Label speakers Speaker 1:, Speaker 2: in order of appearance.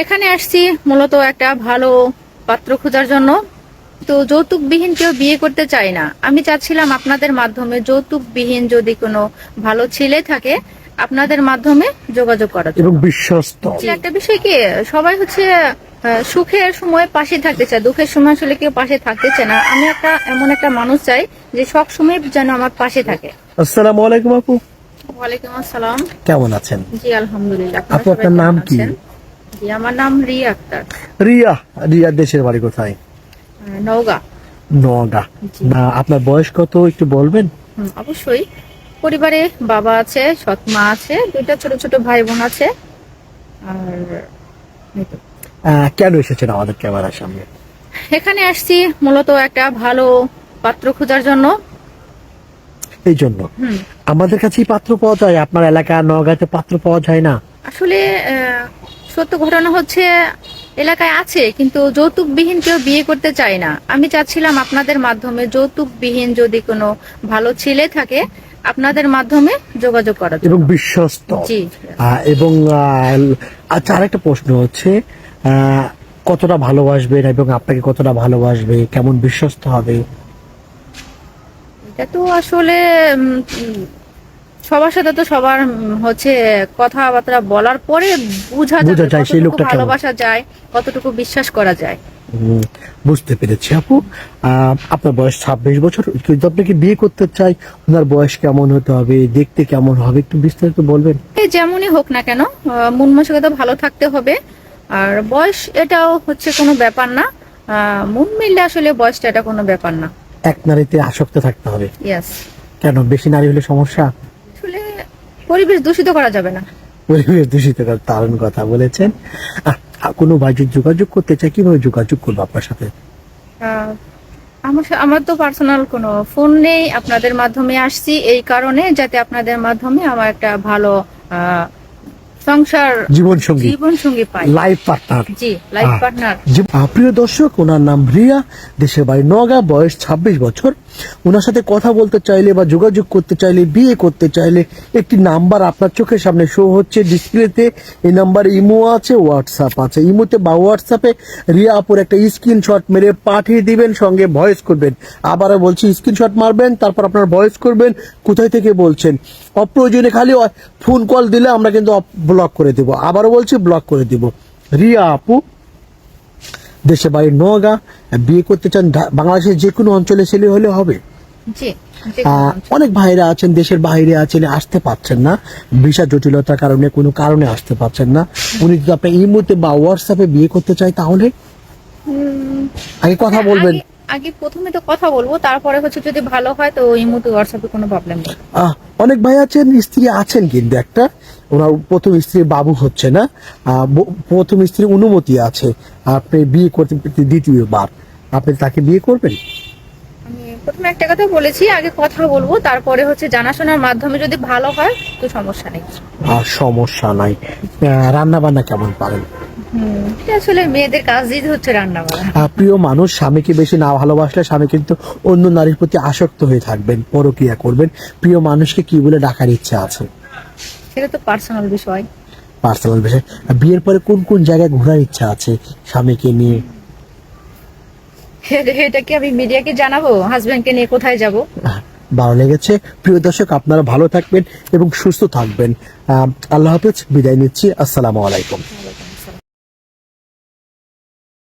Speaker 1: এখানে আসছি মূলত একটা ভালো পাত্র খোঁজার জন্য। তো যৌতুকবিহীন কেউ বিয়ে করতে চায় না। আমি চাচ্ছিলাম আপনাদের মাধ্যমে যৌতুকবিহীন যদি কোনো ভালো ছেলে থাকে আপনাদের মাধ্যমে যোগাযোগ জন্য।
Speaker 2: এবং বিশ্বস্ত।
Speaker 1: একটা বিষয় কি সবাই হচ্ছে সুখের সময় পাশে থাকতে চায়। দুঃখের সময় আসলে কেউ পাশে থাকতে চায় না। আমি একটা এমন একটা মানুষ চাই যে সব সময় যেন আমার পাশে থাকে।
Speaker 2: আসসালামু আলাইকুম আপু।
Speaker 1: ওয়ালাইকুম আসসালাম।
Speaker 2: কেমন আছেন?
Speaker 1: জি আলহামদুলিল্লাহ।
Speaker 2: আপু, আপনার নাম কি?
Speaker 1: জি আমার নাম রিয়া আক্তার।
Speaker 2: রিয়া রিয়া দেশের বাড়ি কোথায়?
Speaker 1: আহ, নওগাঁ।
Speaker 2: না আপনার বয়স কত একটু বলবেন?
Speaker 1: অবশ্যই। পরিবারে বাবা আছে সৎ মা আছে দুইটা ছোট ছোট ভাই বোন আছে। আর
Speaker 2: কেন এসেছেন আমাদের ক্যামেরার সামনে?
Speaker 1: এখানে আসছি মূলত একটা ভালো পাত্র খোঁজার জন্য।
Speaker 2: এই জন্য। আমাদের কাছেই পাত্র পাওয়া যায় আপনার এলাকা নগাঁতে পাত্র পাওয়া যায় না?
Speaker 1: আসলে সত্য ঘটনা হচ্ছে এলাকায় আছে কিন্তু যৌতুকবিহীন কেউ বিয়ে করতে চায় না। আমি চাচ্ছিলাম আপনাদের মাধ্যমে যৌতুকবিহীন যদি কোনো ভালো ছেলে থাকে আপনাদের মাধ্যমে যোগাযোগ করা
Speaker 2: এবং বিশ্বস্ত।
Speaker 1: জি।
Speaker 2: এবং আচ্ছা আরেকটা প্রশ্ন হচ্ছে আহ, কতটা ভালোবাসবেন এবং আপনাকে কতটা ভালোবাসবে? কেমন বিশ্বস্ত হবে?
Speaker 1: এটা তো আসলে সবার সাথে তো সবার হচ্ছে কথাবার্তা বলার পরে বোঝা
Speaker 2: যায় সেই লোকটা
Speaker 1: ভালোবাসা যায় কতটুকু বিশ্বাস করা যায়।
Speaker 2: বুঝতে পেরেছি আপু। আপনার বয়স ছাব্বিশ বছর কিন্তু আপনাকে বিয়ে করতে চাই? ওনার বয়স কেমন হতে হবে দেখতে কেমন হবে একটু বিস্তারিত বলবেন?
Speaker 1: যেমনই হোক না কেন মন মানসিকতা ভালো থাকতে হবে। আর বয়স এটাও হচ্ছে কোনো ব্যাপার না। মন মিললে আসলে বয়সটা এটা কোনো ব্যাপার না।
Speaker 2: এক নারীতে আসক্ত থাকতে হবে।
Speaker 1: ইয়াস
Speaker 2: কেন? বেশি নারী হলে সমস্যা?
Speaker 1: পরিবেশ দূষিত করা যাবে না।
Speaker 2: পরিবেশ দূষিত করার দারুণ কথা বলেছেন। কোনো ভাই যোগাযোগ করতে চাই কীভাবে যোগাযোগ করব আপনার সাথে?
Speaker 1: আমার আমার তো পার্সোনাল কোনো ফোন নেই আপনাদের মাধ্যমে আসছি এই কারণে যাতে আপনাদের মাধ্যমে আমার একটা ভালো সংসার
Speaker 2: জীবন সঙ্গী
Speaker 1: জীবন সঙ্গী পাই
Speaker 2: লাইফ পার্টনার
Speaker 1: জি লাইফ পার্টনার
Speaker 2: প্রিয় দর্শক ওনার নাম রিয়া দেশের বাড়ি নগা বয়স ছাব্বিশ বছর। ওনার সাথে কথা বলতে চাইলে বা যোগাযোগ করতে চাইলে বিয়ে করতে চাইলে একটি নাম্বার আপনার চোখের সামনে শো হচ্ছে ডিসপ্লেতে এই নাম্বার ইমো আছে হোয়াটসঅ্যাপ আছে। ইমোতে বা হোয়াটসঅ্যাপে রিয়া আপুর একটা স্ক্রিনশট মেরে পাঠিয়ে দিবেন সঙ্গে ভয়েস করবেন। আবারও বলছি স্ক্রিনশট মারবেন তারপর আপনার ভয়েস করবেন কোথায় থেকে বলছেন? অপ্রয়োজনে খালি ফোন কল দিলে আমরা কিন্তু ব্লক করে দেব। আবারও বলছি ব্লক করে দিব। রিয়া আপু দেশে বাড়ি নগা বিয়ে করতে চান বাংলাদেশের যে কোনো অঞ্চলে ছেলে হলে হবে। অনেক ভাইরা আছেন দেশের বাইরে আছেন আসতে পারছেন না। ভিসা জটিলতার কারণে কোনো কারণে আসতে পারছেন না। উনি যদি আপনার ইমোতে বা হোয়াটসঅ্যাপে বিয়ে করতে চায় তাহলে? আগে কথা বলবেন।
Speaker 1: আগে- প্রথমে তো কথা বলব তারপরে হচ্ছে যদি ভালো হয় তো এই মুহূর্তে হোয়াটসঅ্যাপে কোনো প্রবলেম নেই।
Speaker 2: আহ, অনেক ভাই আছেন স্ত্রী আছেন কিন্তু একটা। ওনার প্রথম স্ত্রীর বাবু হচ্ছে না প্রথম স্ত্রীর অনুমতি আছে আপনি বিয়ে করতে দ্বিতীয়বার। আপনি তাকে বিয়ে করবেন?
Speaker 1: প্রথমে একটা কথা বলেছি আগে কথা বলব তারপরে হচ্ছে জানাশোনার মাধ্যমে যদি ভালো হয় তো সমস্যা নেই।
Speaker 2: আর সমস্যা নাই। রান্না বান্না কেমন পারেন?
Speaker 1: আসলে মেয়েদের কাজই হচ্ছে রান্না
Speaker 2: আহ, প্রিয় মানুষ স্বামীকে বেশি না ভালোবাসলে স্বামী কিন্তু অন্য নারীর প্রতি আসক্ত হয়ে থাকবেন পরক্রিয়া করবেন। প্রিয় মানুষকে কি বলে ডাকার ইচ্ছা আছে?
Speaker 1: সেটা তো পার্সোনাল বিষয়।
Speaker 2: পার্সোনাল বিষয়। বিয়ের পরে কোন কোন জায়গায় ঘোরার ইচ্ছা আছে স্বামীকে নিয়ে?
Speaker 1: এটা- কি আমি মিডিয়াকে জানাব? হাজবেন্ডকে নিয়ে কোথায় যাব?
Speaker 2: ভালো লেগেছে। প্রিয় দর্শক আপনারা ভালো থাকবেন এবং সুস্থ থাকবেন। আল্লাহ হাফেজ বিদায় নিচ্ছি। আসসালামু আলাইকুম।